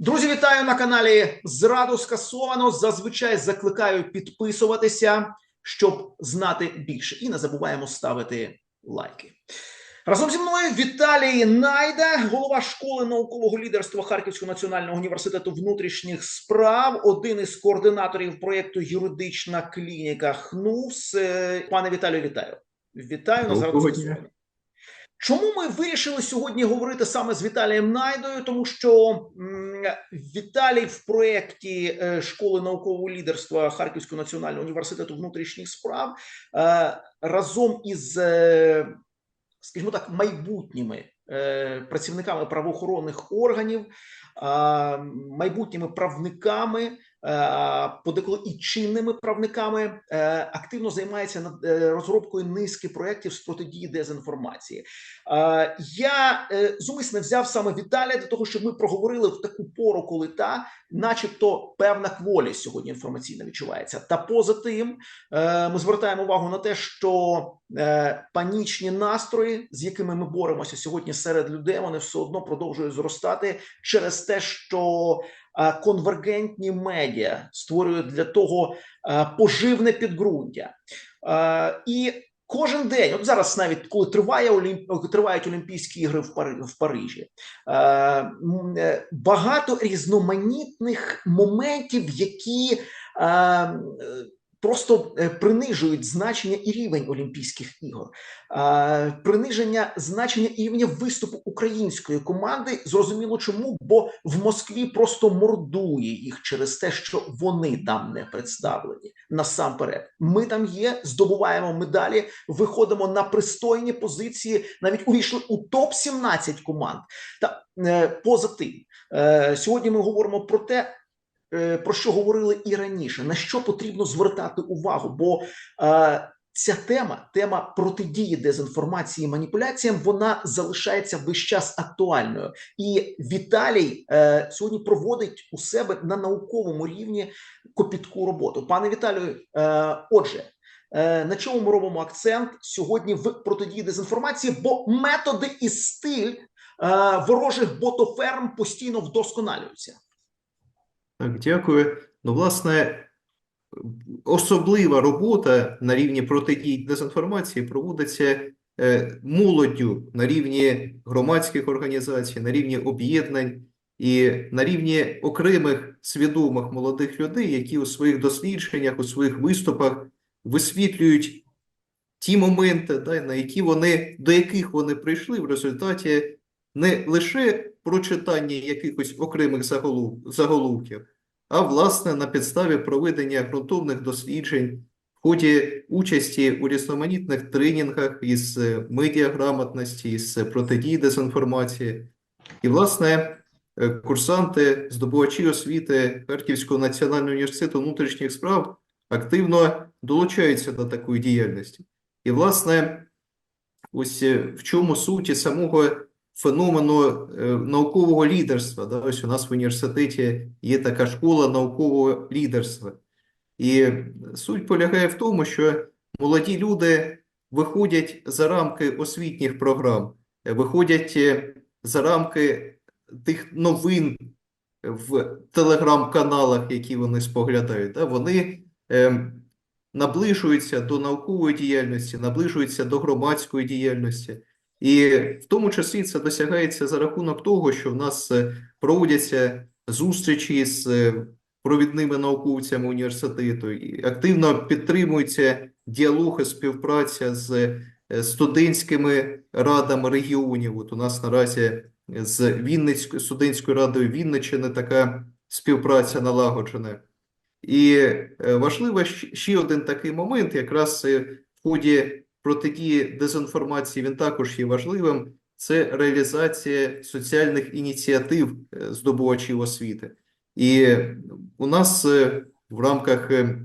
Друзі, вітаю на каналі Зраду скасовано. Зазвичай закликаю підписуватися, щоб знати більше. І не забуваємо ставити лайки. Разом зі мною Віталій Найда, голова школи наукового лідерства Харківського національного університету внутрішніх справ, один із координаторів проєкту Юридична клініка ХНУС. Пане Віталію, вітаю. Вітаю на зраду скасовано. Чому ми вирішили сьогодні говорити саме з Віталієм Найдою? Тому що Віталій в проєкті е, школи наукового лідерства Харківського національного університету внутрішніх справ е, разом із, е, скажімо так, майбутніми працівниками правоохоронних органів, майбутніми правниками. Е, Подеколи і чинними правниками е, активно займається над е, розробкою низки проєктів з протидії дезінформації. Я зумисне взяв саме Віталія для того, щоб ми проговорили в таку пору, коли та, начебто, певна кволість сьогодні інформаційно відчувається. Та поза тим, ми звертаємо увагу на те, що панічні настрої, з якими ми боремося сьогодні серед людей, вони все одно продовжують зростати через те, що конвергентні медіа створюють для того поживне підґрунтя. І Кожен день, от зараз, навіть коли триває Олімп... тривають Олімпійські ігри в, Пари... в Парижі, е, багато різноманітних моментів, які просто е, принижують значення і рівень Олімпійських ігор, приниження значення і рівня виступу української команди. Зрозуміло, чому? Бо в Москві просто мордує їх через те, що вони там не представлені. Насамперед, ми там є, здобуваємо медалі, виходимо на пристойні позиції, навіть увійшли у топ 17 команд. Та е, поза тим, е, сьогодні ми говоримо про те. Е, Про що говорили і раніше, на що потрібно звертати увагу? Бо е, ця тема, тема протидії дезінформації і маніпуляціям, вона залишається весь час актуальною. І Віталій е, сьогодні проводить у себе на науковому рівні копітку роботу. Пане Віталію, отже, на чому ми робимо акцент сьогодні в протидії дезінформації? Бо методи і стиль ворожих ботоферм постійно вдосконалюються. Так, дякую. Ну, власне, особлива робота на рівні протидії дезінформації проводиться е, молоддю на рівні громадських організацій, на рівні об'єднань і на рівні окремих свідомих молодих людей, які у своїх дослідженнях, у своїх виступах висвітлюють ті моменти, да, на які вони, до яких вони прийшли в результаті не лише прочитання якихось окремих заголов- заголовків, а власне на підставі проведення ґрунтовних досліджень в ході участі у різноманітних тренінгах із е, медіаграмотності, е, протидії дезінформації. І, власне, е, курсанти, здобувачі освіти Харківського національного університету внутрішніх справ активно долучаються до такої діяльності. І, власне, ось е, в чому суті самого феномену е, наукового лідерства. Да? Ось у нас в університеті є така школа наукового лідерства. І суть полягає в тому, що молоді люди виходять за рамки освітніх програм, е, виходять е, за рамки тих новин в телеграм-каналах, які вони споглядають. Да? Вони ем, наближуються до наукової діяльності, наближуються до громадської діяльності. І в тому числі це досягається за рахунок того, що в нас е, проводяться зустрічі з е, провідними науковцями університету, і активно підтримується діалог і співпраця з е, студентськими радами регіонів. От у нас наразі з Вінницькою студентською радою Вінниччини така співпраця налагоджена. І важливо ще один такий момент, якраз в ході протидії дезінформації він також є важливим. Це реалізація соціальних ініціатив е, здобувачів освіти. І у нас е, в рамках е,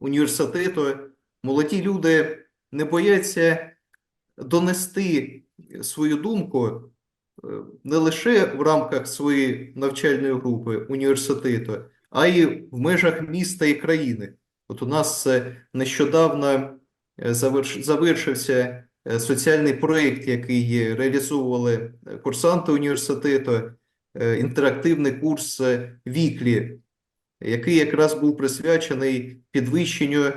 університету молоді люди не бояться донести свою думку не лише в рамках своєї навчальної групи університету, а й в межах міста і країни. От у нас нещодавно завершився е, соціальний проєкт, який реалізовували е, курсанти університету, е, інтерактивний курс е, Віклі, який якраз був присвячений підвищенню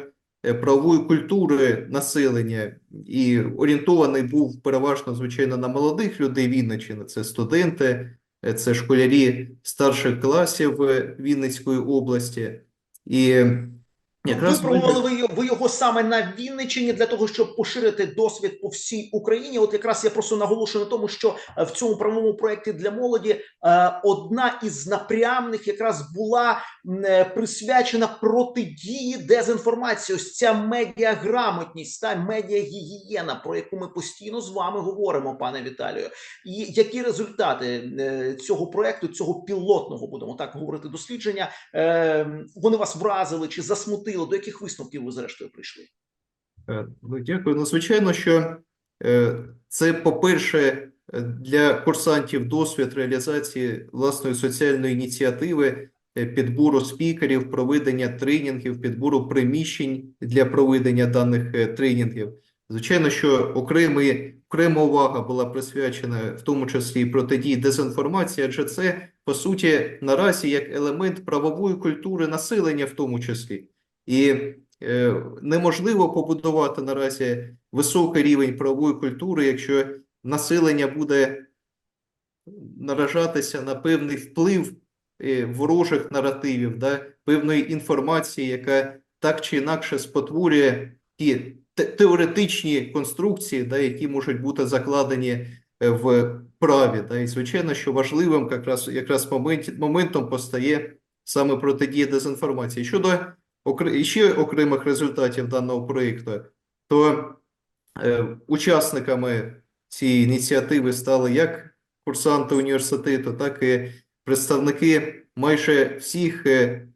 е, правової культури населення і орієнтований був переважно, звичайно, на молодих людей Вінниччини. Це студенти, е, це школярі старших класів е, Вінницької області. І якраз ви його- ви його саме на Вінниччині для того, щоб поширити досвід по всій Україні. От якраз я просто наголошую на тому, що е, в цьому правовому проєкті для молоді е, одна із напрямних якраз була е, присвячена протидії дезінформації. Ось ця медіаграмотність та медіагігієна, про яку ми постійно з вами говоримо, пане Віталію. І які результати цього проекту, цього пілотного будемо так говорити, дослідження вони вас вразили чи засмутили? До яких висновків ви зрештою прийшли? Е, Ну, дякую. Ну, звичайно, що е, це, по-перше, для курсантів досвід реалізації власної соціальної ініціативи, е, підбору спікерів, проведення тренінгів, підбору приміщень для проведення даних тренінгів. Звичайно, що окремий, окрема увага була присвячена в тому числі протидії дезінформації, адже це, по суті, наразі як елемент правової культури населення в тому числі. І е, неможливо побудувати наразі високий рівень правової культури, якщо населення буде наражатися на певний вплив е, ворожих наративів, да, певної інформації, яка так чи інакше спотворює ті теоретичні конструкції, да, які можуть бути закладені е, в праві. Да, і звичайно, що важливим якраз, якраз момент, моментом постає саме протидія дезінформації. Щодо окре- ще окремих результатів даного проєкту, то е, учасниками цієї ініціативи стали як курсанти університету, так і представники майже всіх е,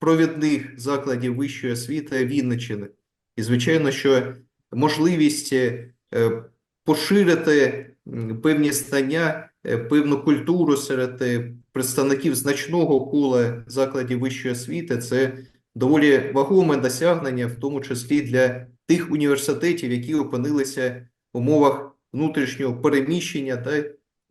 провідних закладів вищої освіти Вінниччини. І, звичайно, що можливість е, е, поширити певні знання, певну культуру серед представників значного кола закладів вищої освіти – це доволі вагоме досягнення, в тому числі для тих університетів, які опинилися в умовах внутрішнього переміщення, та,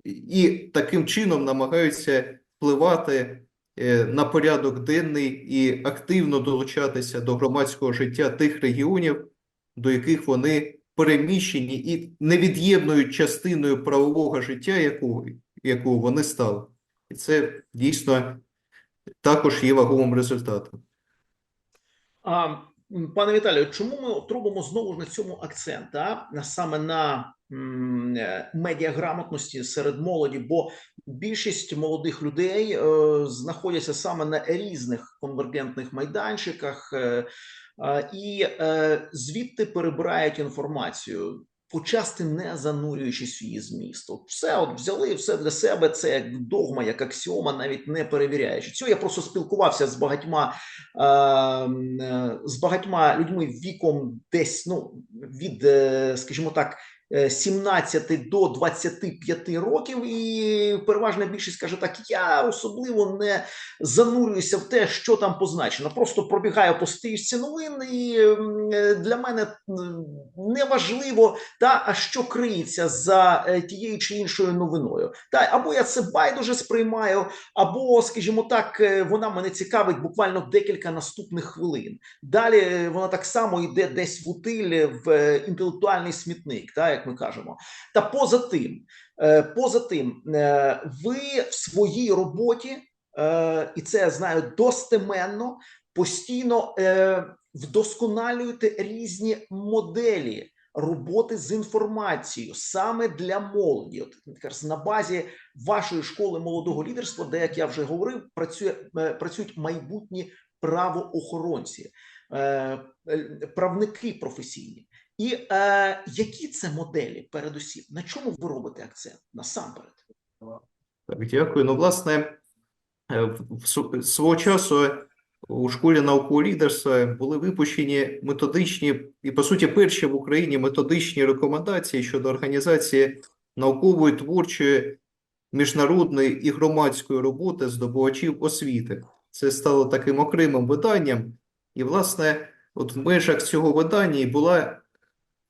і таким чином намагаються впливати е, на порядок денний і активно долучатися до громадського життя тих регіонів, до яких вони переміщені і невід'ємною частиною правового життя, якого, якого вони стали. І це дійсно також є вагомим результатом. Пане Віталію, чому ми робимо знову ж на цьому акцент? А? Саме на е, медіаграмотності серед молоді, бо більшість молодих людей е, знаходяться саме на різних конвергентних майданчиках е, і звідти перебирають інформацію. Почасти не занурюючись в її зміст. От все от взяли все для себе. Це як догма, як аксіома, навіть не перевіряючи. Цього я просто спілкувався з багатьма е, е, з багатьма людьми віком десь ну від, е, скажімо так, 17 до 25 років, і переважна більшість каже так: я особливо не занурююся в те, що там позначено. Просто пробігаю по стрічці новин, і е, для мене не важливо, та а що криється за е, тією чи іншою новиною. Та або я це байдуже сприймаю, або, скажімо так, е, вона мене цікавить буквально декілька наступних хвилин. Далі е, вона так само йде десь в утиль в е, інтелектуальний смітник, та як ми кажемо. Та поза тим, е, поза тим, е, ви в своїй роботі, е, і це я знаю достеменно, постійно вдосконалюєте різні моделі. Роботи з інформацією саме для молоді, от на базі вашої школи молодого лідерства, де як я вже говорив, працює працюють майбутні правоохоронці, правники професійні. І е, які це моделі, передусім, на чому ви робите акцент насамперед? Так, дякую. Ну, власне, е, в- свого часу у школі наукового лідерства були випущені методичні і, по суті, перші в Україні методичні рекомендації щодо організації наукової, творчої, міжнародної і громадської роботи здобувачів освіти. Це стало таким окремим виданням. І, власне, от в межах цього видання була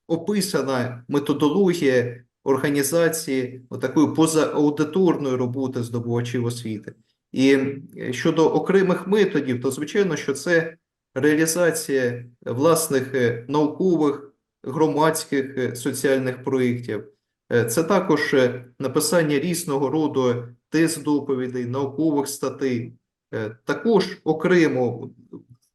описана методологія організації такої позааудиторної роботи здобувачів освіти. І е, щодо окремих методів, то звичайно, що це реалізація власних е, наукових, громадських е, соціальних проєктів. Це також написання різного роду тез доповідей, наукових статей. Також окремо в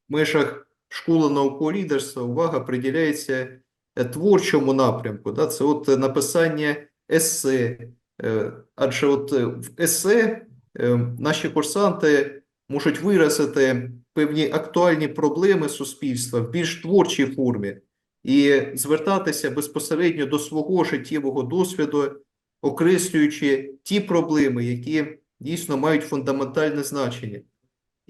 межах школи наукового лідерства увага приділяється творчому напрямку. Да? Це от е, написання есе. Е, Адже от е, в есе е, наші курсанти можуть виразити певні актуальні проблеми суспільства в більш творчій формі і звертатися безпосередньо до свого життєвого досвіду, окреслюючи ті проблеми, які дійсно мають фундаментальне значення.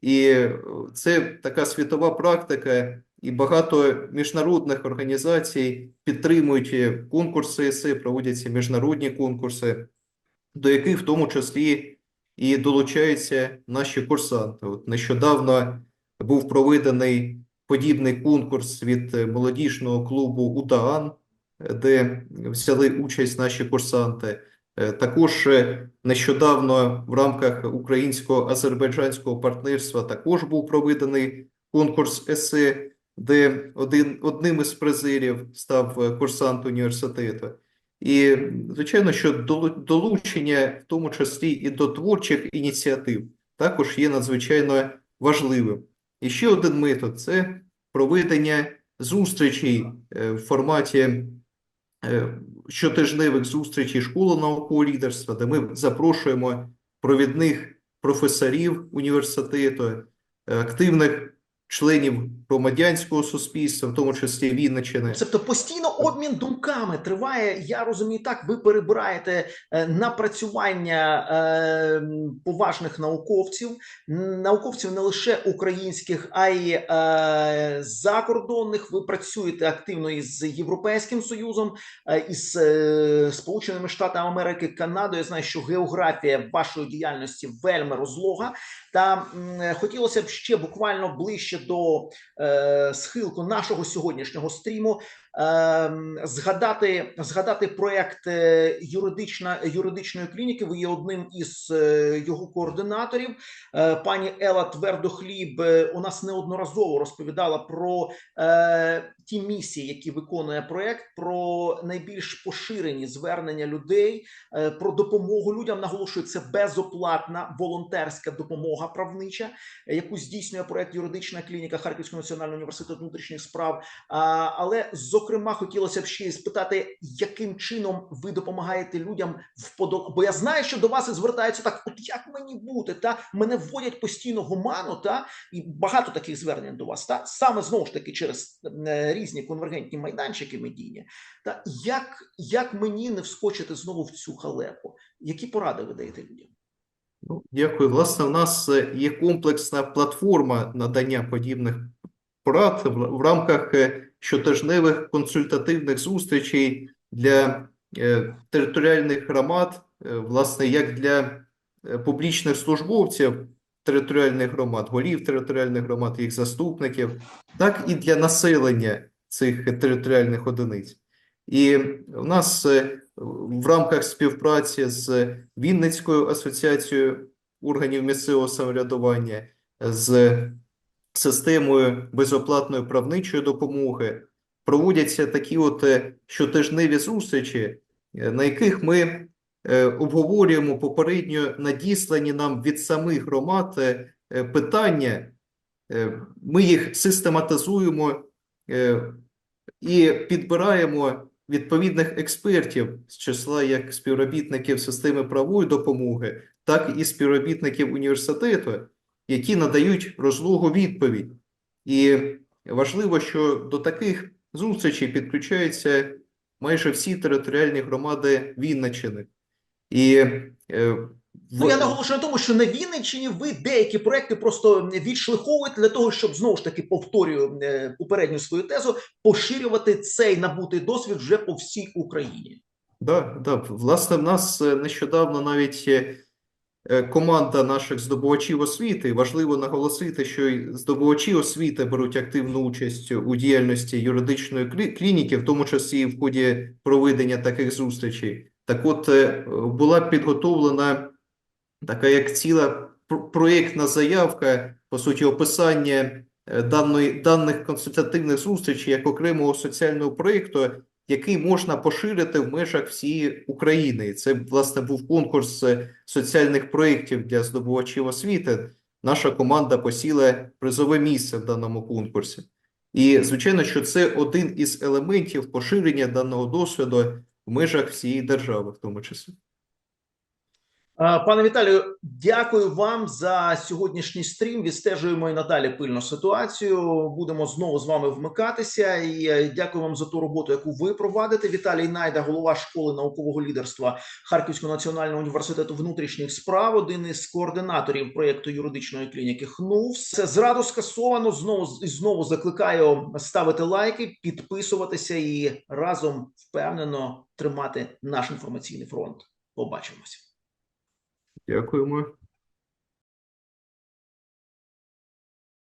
І е, це така світова практика, і багато міжнародних організацій підтримують е, конкурси есе, проводяться міжнародні конкурси, до яких в тому числі і долучаються наші курсанти. От нещодавно був проведений подібний конкурс від е, молодіжного клубу УДААН, е, де взяли участь наші курсанти. Е, Також нещодавно в рамках українсько-азербайджанського партнерства також був проведений конкурс есе, де один, одним із призерів став е, курсант університету. І, звичайно, що долучення, в тому числі і до творчих ініціатив, також є надзвичайно важливим. І ще один метод – це проведення зустрічей е, в форматі е, щотижневих зустрічей школи наукового лідерства, де ми запрошуємо провідних професорів університету, активних членів громадянського суспільства, в тому числі Вінниччини. Тобто постійно обмін думками триває. Я розумію, так ви перебираєте е, напрацювання е, поважних науковців, науковців не лише українських, а й е, закордонних. Ви працюєте активно із Європейським Союзом, із Сполученими Штатами Америки, Канадою. Я знаю, що географія вашої діяльності вельми розлога. Та хотілося б ще буквально ближче до е, схилку нашого сьогоднішнього стріму згадати, згадати проект е, юридична, юридичної клініки. Ви є одним із е, його координаторів. Е, пані Ела Твердохліб у нас неодноразово розповідала про ті місії, які виконує проект, про найбільш поширені звернення людей, про допомогу людям. Наголошую, це безоплатна волонтерська допомога правнича, яку здійснює проект юридична клініка Харківського національного університету внутрішніх справ. Але зокрема хотілося б ще спитати, яким чином ви допомагаєте людям вподоб... Бо я знаю, що до вас і звертаються так: от як мені бути? Та мене вводять постійно в оману, та і багато таких звернень до вас. Та саме знову ж таки через е, різні конвергентні майданчики медійні. Та як, як мені не вскочити знову в цю халепу? Які поради ви даєте людям? Ну, дякую. Власне, в нас е, є комплексна платформа надання подібних порад в, в рамках е, щотижневих консультативних зустрічей для е, територіальних громад, е, власне, як для е, публічних службовців територіальних громад, голів територіальних громад, їх заступників, так і для населення цих територіальних одиниць. І в нас в рамках співпраці з Вінницькою асоціацією органів місцевого самоврядування, з системою безоплатної правничої допомоги проводяться такі от е, щотижневі зустрічі, е, на яких ми е, обговорюємо попередньо надіслані нам від самих громад питання. Ми їх систематизуємо і підбираємо відповідних експертів з числа як співробітників системи правової допомоги, так і співробітників університету, які надають розлогу відповідь. І важливо, що до таких зустрічей підключаються майже всі територіальні громади Вінниччини. І е, Ну, я наголошую на тому, що на Вінниччині ви деякі проекти просто відшлиховуєте для того, щоб знову ж таки повторюю е, попередню свою тезу, поширювати цей набутий досвід вже по всій Україні. Да, да. Власне, в нас е, нещодавно навіть команда наших здобувачів освіти. Важливо наголосити, що здобувачі освіти беруть активну участь у діяльності юридичної клі- клініки, в тому числі в ході проведення таких зустрічей. Так от, е, була підготовлена така як ціла пр- проєктна заявка, по суті, описання е, даної, даних консультативних зустрічей як окремого соціального проєкту, який можна поширити в межах всієї України. І це, власне, був конкурс е, соціальних проєктів для здобувачів освіти. Наша команда посіла призове місце в даному конкурсі. І, звичайно, що це один із елементів поширення даного досвіду в межах всієї держави, в тому числі. Пане Віталію, дякую вам за сьогоднішній стрім. Відстежуємо і надалі пильно ситуацію. Будемо знову з вами вмикатися. І е, дякую вам за ту роботу, яку ви провадите. Віталій Найда, голова школи наукового лідерства Харківського національного університету внутрішніх справ, один із координаторів проєкту юридичної клініки ХНУВС. Це зраду скасовано. Знову знову закликаю ставити лайки, підписуватися і разом впевнено тримати наш інформаційний фронт. Побачимось. Дякуємо.